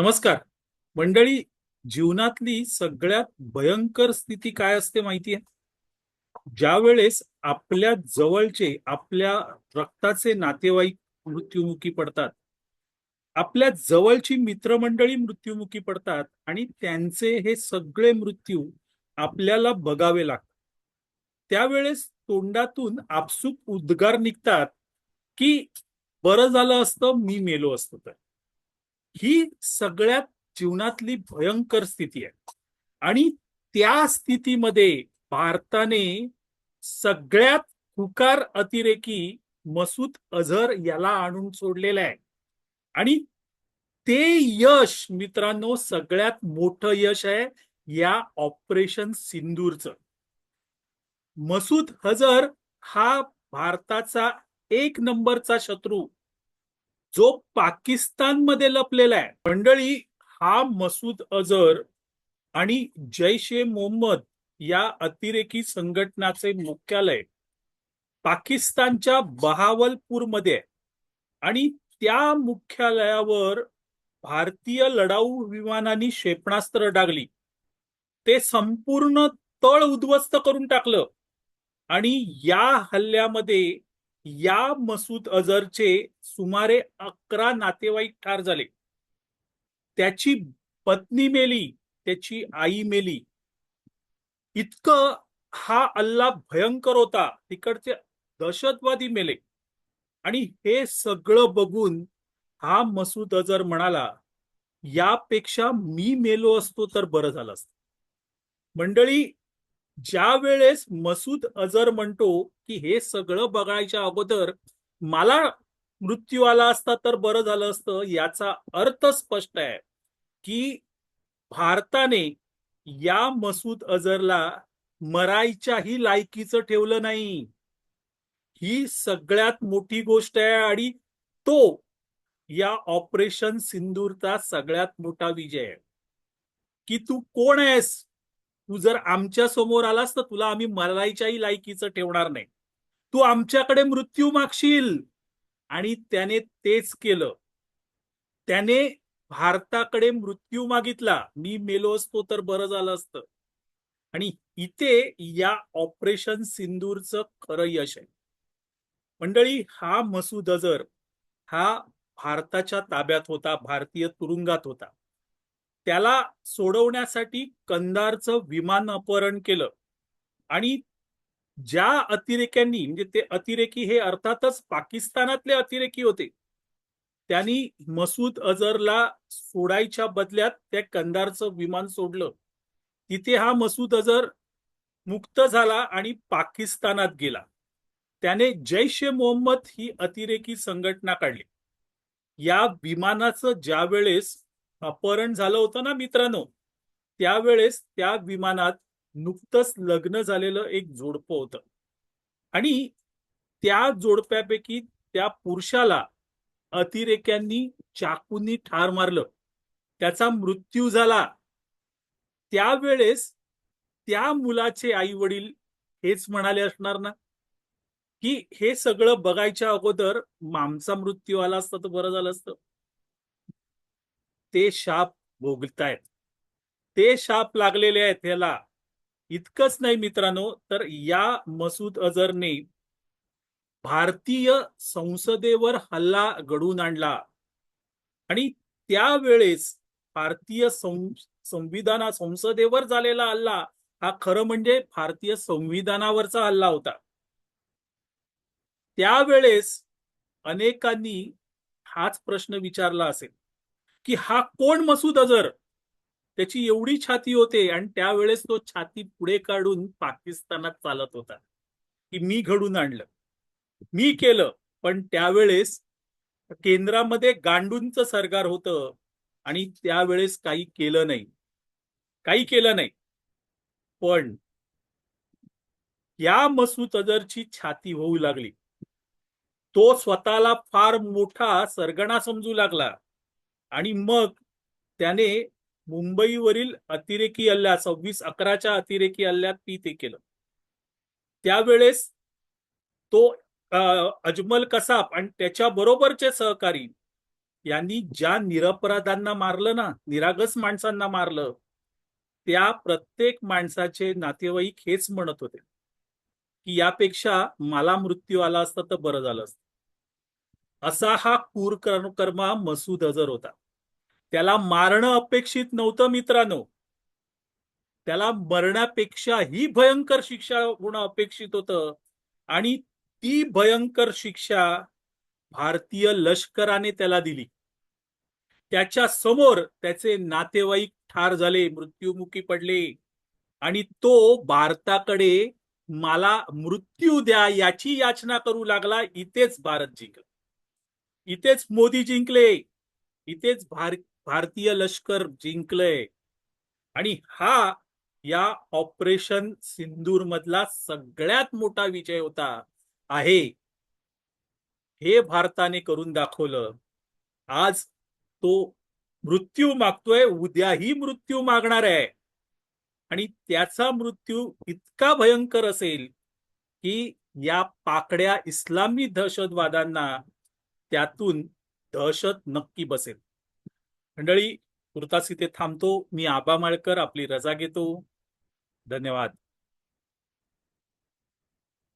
नमस्कार. मंडळी जीवनातली सगळ्यात भयंकर स्थिती काय असते माहितीये? ज्या वेळेस आपल्या जवळचे आपल्या रक्ताचे नातेवाईक मृत्युमुखी पडतात आपल्या जवळची मित्रमंडळी मृत्युमुखी पडतात आणि त्यांचे हे सगळे मृत्यू आपल्याला बघावे लागतात. त्यावेळेस तोंडातून आपसूक उद्गार निघतात की बरं झालं असतं मी मेलो असतो तर. ही सगळ्यात जीवनातली भयंकर स्थिती आहे. आणि त्या स्थितीमध्ये भारताने सगळ्यात हुकार अतिरेकी मसूद अझर याला आणून सोडलेला आहे. आणि ते यश मित्रांनो सगळ्यात मोठं यश आहे या ऑपरेशन सिंदूरचं. मसूद हजर हा भारताचा एक नंबरचा शत्रू जो पाकिस्तानमध्ये लपलेला आहे. मंडळी हा मसूद अझर आणि जैश ए मोहम्मद या अतिरेकी संघटनाचे मुख्यालय पाकिस्तानच्या बहावलपूरमध्ये आहे. आणि त्या मुख्यालयावर भारतीय लढाऊ विमानांनी क्षेपणास्त्र डागली. ते संपूर्ण तळ उद्ध्वस्त करून टाकलं. आणि या हल्ल्यामध्ये या मसूद अझरचे सुमारे अकरा नातेवाईक ठार झाले. त्याची पत्नी मेली त्याची आई मेली. इतकं हा अल्ला भयंकर होता तिकडचे दहशतवादी मेले. आणि हे सगळं बघून हा मसूद अजर म्हणाला यापेक्षा मी मेलो असतो तर बरं झालं असतं. मंडळी ज्या वेळेस मसूद अजर म्हणतो की हे सगळं बघायच्या अगोदर मला मृत्यू आला असता तर बरं झालं असतं याचा अर्थ स्पष्ट आहे की भारताने या मसूद अजरला मरायच्याही लायकीचं ठेवलं नाही. ही सगळ्यात मोठी गोष्ट आहे आणि तो या ऑपरेशन सिंदूरचा सगळ्यात मोठा विजय आहे. की तू कोण आहेस? तू जर आमच्यासमोर आलास तर तुला आम्ही मलाईच्याही लायकीचं ठेवणार नाही. तू आमच्याकडे मृत्यू मागशील. आणि त्याने तेच केलं. त्याने भारताकडे मृत्यू मागितला. मी मेलो असतो तर बरं झालं असतं. आणि इथे या ऑपरेशन सिंदूरचं खरं यश आहे. मंडळी हा मसूद अझर हा भारताच्या ताब्यात होता भारतीय तुरुंगात होता. त्याला सोडवण्यासाठी कंदारचं विमान अपहरण केलं. आणि ज्या अतिरेक्यांनी म्हणजे ते अतिरेकी हे अर्थातच पाकिस्तानातले अतिरेकी होते त्यांनी मसूद अझरला सोडायच्या बदल्यात त्या कंदारचं विमान सोडलं. तिथे हा मसूद अजहर मुक्त झाला आणि पाकिस्तानात गेला. त्याने जैश ए मोहम्मद ही अतिरेकी संघटना काढली. या विमानाचं ज्या वेळेस अपहरण झालं होतं ना मित्रांनो? त्यावेळेस त्या विमानात नुकतंच लग्न झालेलं एक जोडपं होतं. आणि त्या जोडप्यापैकी त्या पुरुषाला अतिरेक्यांनी चाकूंनी ठार मारलं. त्याचा मृत्यू झाला. त्यावेळेस त्या मुलाचे आई वडील हेच म्हणाले असणार ना? की हे सगळं बघायच्या अगोदर मामचा मृत्यू आला असता तर बरं झालं असतं. ते शाप भोगतायत. ते शाप लागलेले आहेत ह्याला. इतकंच नाही मित्रांनो तर या मसूद अजरने भारतीय संसदेवर हल्ला घडवून आणला. आणि त्यावेळेस भारतीय संविधाना संसदेवर झालेला हल्ला हा खरं म्हणजे भारतीय संविधानावरचा हल्ला होता. त्यावेळेस अनेकांनी हाच प्रश्न विचारला असेल. की हा कोण मसूद अजर त्याची एवढी छाती होते आणि त्यावेळेस तो छाती पुढे काढून पाकिस्तानात चालत होता. की मी घडून आणलं. मी केलं पण त्यावेळेस केंद्रामध्ये गांडूंचं सरकार होतं आणि त्यावेळेस काही केलं नाही. काही केलं नाही. पण या मसूद अजरची छाती होऊ लागली. तो स्वतःला फार मोठा सरगणा समजू लागला. आणि मग त्याने मुंबईवरील अतिरेकी हल्ल्या सव्वीस अकराच्या अतिरेकी हल्ल्यात ती ते केलं. त्यावेळेस तो अजमल कसाब आणि त्याच्या बरोबरचे सहकारी यांनी ज्या निरपराधांना मारलं ना निरागस माणसांना मारलं त्या प्रत्येक माणसाचे नातेवाईक हेच म्हणत होते की यापेक्षा मला मृत्यू आला असता तर बरं झालं असतं. असा हा कुरकर्मा कर्मा मसूद अजर होता. त्याला मारणं अपेक्षित नव्हतं मित्रांनो. त्याला मरण्यापेक्षा ही भयंकर शिक्षा होणं अपेक्षित होतं. आणि ती भयंकर शिक्षा भारतीय लष्कराने त्याला दिली. त्याच्यासमोर त्याचे नातेवाईक ठार झाले मृत्युमुखी पडले. आणि तो भारताकडे मला मृत्यू द्या याची याचना करू लागला इथेच भारत जिंकला. इथेच मोदी जिंकले. इथेच भार भारतीय लष्कर जिंकलंय आणि हा या ऑपरेशन सिंदूर मधला सगळ्यात मोठा विजय होता आहे. हे भारताने करून दाखवलं. आज तो मृत्यू मागतोय उद्याही मृत्यू मागणार आहे. आणि त्याचा मृत्यू इतका भयंकर असेल की या पाकड्या इस्लामी दहशतवादांना त्यातून दहशत नक्की बसेल. मंडळी तुर्तास इथे थांबतो. मी आबा माळकर आपली रजा घेतो. धन्यवाद.